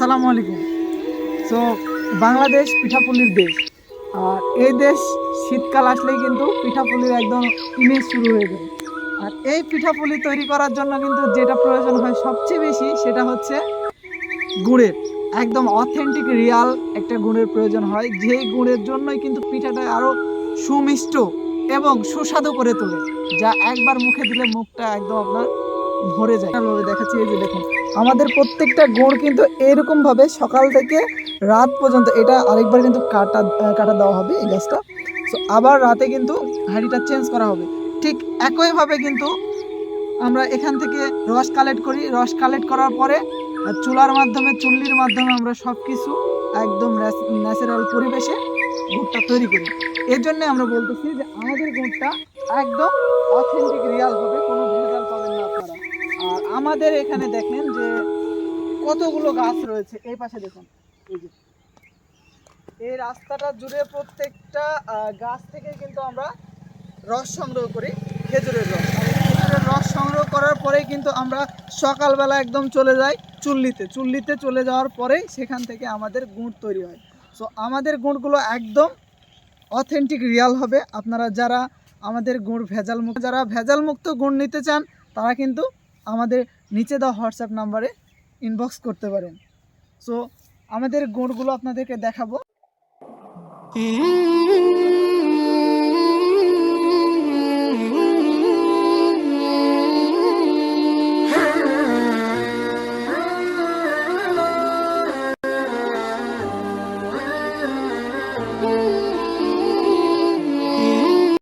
আসসালামু আলাইকুম। সো বাংলাদেশ পিঠাপুলির দেশ। আর এই দেশ শীতকাল আসলেই কিন্তু পিঠাপুলির একদম ইমেজ শুরু হয়ে যায়। আর এই পিঠাপুলি তৈরি করার জন্য কিন্তু যেটা প্রয়োজন হয় সবচেয়ে বেশি সেটা হচ্ছে গুড়ের। একদম অথেন্টিক রিয়াল একটা গুড়ের প্রয়োজন হয়। যেই গুড়ের জন্যই কিন্তু পিঠাটা আরও সুমিষ্ট এবং সুস্বাদু করে তোলে। যা একবার মুখে দিলে মুখটা একদম আপনার ভরে যায়। ভাবে দেখাচ্ছি এই যে দেখুন, আমাদের প্রত্যেকটা গুড় কিন্তু এরকমভাবে সকাল থেকে রাত পর্যন্ত, এটা আরেকবার কিন্তু কাটা কাটা দেওয়া হবে এই গাছটা। সো আবার রাতে কিন্তু হাঁড়িটা চেঞ্জ করা হবে। ঠিক একইভাবে কিন্তু আমরা এখান থেকে রস কালেক্ট করি। রস কালেক্ট করার পরে চুলার মাধ্যমে, চুল্লির মাধ্যমে আমরা সব কিছু একদম ন্যাচারাল পরিবেশে গুড়টা তৈরি করি। এর জন্য আমরা বলতেছি যে আমাদের গুড়টা একদম অথেন্টিক রিয়াল আমাদের এখানে দেখেন যে কতগুলো গাছ রয়েছে। এই পাশে দেখুন। এই রাস্তাটা জুড়ে প্রত্যেকটা গাছ থেকে কিন্তু আমরা রস সংগ্রহ করি, খেজুরের রস। খেজুরের রস সংগ্রহ করার পরেই কিন্তু আমরা সকালবেলা একদম চলে যাই চুল্লিতে। চুল্লিতে চলে যাওয়ার পরেই সেখান থেকে আমাদের গুড় তৈরি হয়। সো আমাদের গুড়গুলো একদম অথেন্টিক রিয়াল হবে। আপনারা যারা আমাদের গুড় ভেজাল মুক্ত যারা ভেজাল মুক্ত গুড় নিতে চান, তারা কিন্তু আমাদের নিচে দেওয়া হোয়াটসঅ্যাপ নাম্বারে ইনবক্স করতে পারেন সো আমাদের গোড়গুলো আপনাদেরকে দেখাবো Ooh.